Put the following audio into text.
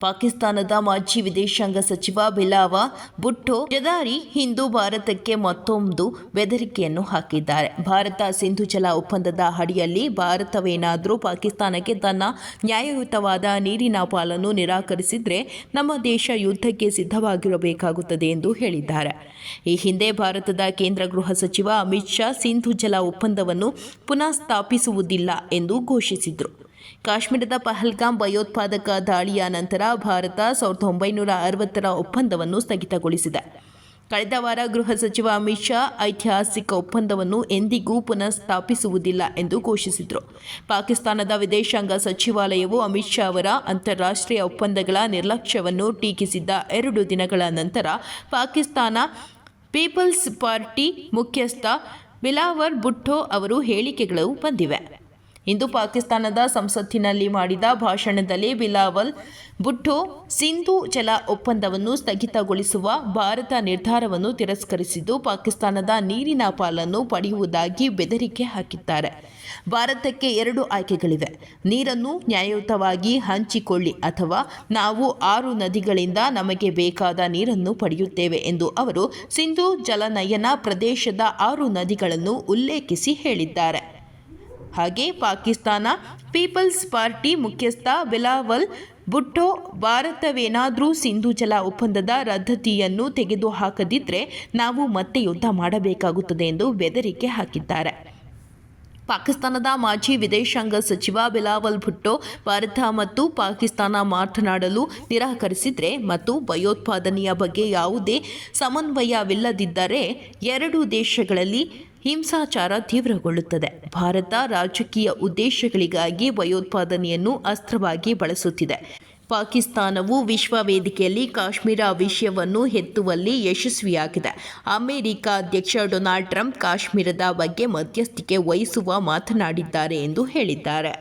ಪಾಕಿಸ್ತಾನದ ಮಾಜಿ ವಿದೇಶಾಂಗ ಸಚಿವ ಬಿಲಾವ ಭುಟ್ಟೋ ಜದಾರಿ ಹಿಂದೂ ಭಾರತಕ್ಕೆ ಮತ್ತೊಂದು ಬೆದರಿಕೆಯನ್ನು ಹಾಕಿದ್ದಾರೆ. ಭಾರತ ಸಿಂಧು ಜಲ ಒಪ್ಪಂದದ ಅಡಿಯಲ್ಲಿ ಭಾರತವೇನಾದರೂ ಪಾಕಿಸ್ತಾನಕ್ಕೆ ತನ್ನ ನ್ಯಾಯಯುತವಾದ ನೀರಿನ ಪಾಲನ್ನು ನಿರಾಕರಿಸಿದರೆ ನಮ್ಮ ದೇಶ ಯುದ್ಧಕ್ಕೆ ಸಿದ್ಧವಾಗಿರಬೇಕಾಗುತ್ತದೆ ಎಂದು ಹೇಳಿದ್ದಾರೆ. ಈ ಹಿಂದೆ ಭಾರತದ ಕೇಂದ್ರ ಗೃಹ ಸಚಿವ ಅಮಿತ್ ಶಾ ಸಿಂಧು ಜಲ ಒಪ್ಪಂದವನ್ನು ಪುನಃ ಸ್ಥಾಪಿಸುವುದಿಲ್ಲ ಎಂದು ಘೋಷಿಸಿದರು. ಕಾಶ್ಮೀರದ ಪಹಲ್ಗಾಮ್ ಭಯೋತ್ಪಾದಕ ದಾಳಿಯ ನಂತರ ಭಾರತ ಸಾವಿರದ ಒಂಬೈನೂರ ಅರವತ್ತರ ಒಪ್ಪಂದವನ್ನು ಸ್ಥಗಿತಗೊಳಿಸಿದೆ. ಕಳೆದ ವಾರ ಗೃಹ ಸಚಿವ ಅಮಿತ್ ಶಾ ಐತಿಹಾಸಿಕ ಒಪ್ಪಂದವನ್ನು ಎಂದಿಗೂ ಪುನಃ ಸ್ಥಾಪಿಸುವುದಿಲ್ಲ ಎಂದು ಘೋಷಿಸಿದರು. ಪಾಕಿಸ್ತಾನದ ವಿದೇಶಾಂಗ ಸಚಿವಾಲಯವು ಅಮಿತ್ ಶಾ ಅವರ ಅಂತಾರಾಷ್ಟ್ರೀಯ ಒಪ್ಪಂದಗಳ ನಿರ್ಲಕ್ಷ್ಯವನ್ನು ಟೀಕಿಸಿದ್ದ ಎರಡು ದಿನಗಳ ನಂತರ ಪಾಕಿಸ್ತಾನ ಪೀಪಲ್ಸ್ ಪಾರ್ಟಿ ಮುಖ್ಯಸ್ಥ ಬಿಲಾವರ್ ಬುಟ್ಟೋ ಅವರು ಹೇಳಿಕೆಗಳು ಬಂದಿವೆ. ಇಂದು ಪಾಕಿಸ್ತಾನದ ಸಂಸತ್ತಿನಲ್ಲಿ ಮಾಡಿದ ಭಾಷಣದಲ್ಲಿ ಬಿಲಾವಲ್ ಭುಟ್ಟೋ ಸಿಂಧು ಜಲ ಒಪ್ಪಂದವನ್ನು ಸ್ಥಗಿತಗೊಳಿಸುವ ಭಾರತ ನಿರ್ಧಾರವನ್ನು ತಿರಸ್ಕರಿಸಿದ್ದು, ಪಾಕಿಸ್ತಾನದ ನೀರಿನ ಪಾಲನ್ನು ಪಡೆಯುವುದಾಗಿ ಬೆದರಿಕೆ ಹಾಕಿದ್ದಾರೆ. ಭಾರತಕ್ಕೆ ಎರಡು ಆಯ್ಕೆಗಳಿವೆ. ನೀರನ್ನು ನ್ಯಾಯಯುತವಾಗಿ ಹಂಚಿಕೊಳ್ಳಿ ಅಥವಾ ನಾವು ಆರು ನದಿಗಳಿಂದ ನಮಗೆ ಬೇಕಾದ ನೀರನ್ನು ಪಡೆಯುತ್ತೇವೆ ಎಂದು ಅವರು ಸಿಂಧು ಜಲನಯನ ಪ್ರದೇಶದ ಆರು ನದಿಗಳನ್ನು ಉಲ್ಲೇಖಿಸಿ ಹೇಳಿದ್ದಾರೆ. ಹಾಗೆ ಪಾಕಿಸ್ತಾನ ಪೀಪಲ್ಸ್ ಪಾರ್ಟಿ ಮುಖ್ಯಸ್ಥ ಬಿಲಾವಲ್ ಬುಟ್ಟೋ ಭಾರತವೇನಾದರೂ ಸಿಂಧು ಜಲ ಒಪ್ಪಂದದ ರದ್ದತಿಯನ್ನು ತೆಗೆದುಹಾಕದಿದ್ದರೆ ನಾವು ಮತ್ತೆ ಯುದ್ಧ ಮಾಡಬೇಕಾಗುತ್ತದೆ ಎಂದು ಬೆದರಿಕೆ ಹಾಕಿದ್ದಾರೆ. ಪಾಕಿಸ್ತಾನದ ಮಾಜಿ ವಿದೇಶಾಂಗ ಸಚಿವ ಬಿಲಾವಲ್ ಭುಟ್ಟೋ ಭಾರತ ಮತ್ತು ಪಾಕಿಸ್ತಾನ ಮಾತನಾಡಲು ನಿರಾಕರಿಸಿದರೆ ಮತ್ತು ಭಯೋತ್ಪಾದನೆಯ ಬಗ್ಗೆ ಯಾವುದೇ ಸಮನ್ವಯವಿಲ್ಲದಿದ್ದರೆ ಎರಡು ದೇಶಗಳಲ್ಲಿ ಹಿಂಸಾಚಾರ ತೀವ್ರಗೊಳ್ಳುತ್ತದೆ. ಭಾರತ ರಾಜಕೀಯ ಉದ್ದೇಶಗಳಿಗಾಗಿ ಭಯೋತ್ಪಾದನೆಯನ್ನು ಅಸ್ತ್ರವಾಗಿ ಬಳಸುತ್ತಿದೆ. ಪಾಕಿಸ್ತಾನವು ವಿಶ್ವ ವೇದಿಕೆಯಲ್ಲಿ ಕಾಶ್ಮೀರ ವಿಷಯವನ್ನು ಎತ್ತುವಲ್ಲಿ ಯಶಸ್ವಿಯಾಗಿದೆ. ಅಮೆರಿಕ ಅಧ್ಯಕ್ಷ ಡೊನಾಲ್ಡ್ ಟ್ರಂಪ್ ಕಾಶ್ಮೀರದ ಬಗ್ಗೆ ಮಧ್ಯಸ್ಥಿಕೆ ವಹಿಸುವ ಮಾತನಾಡಿದ್ದಾರೆ ಎಂದು ಹೇಳಿದ್ದಾರೆ.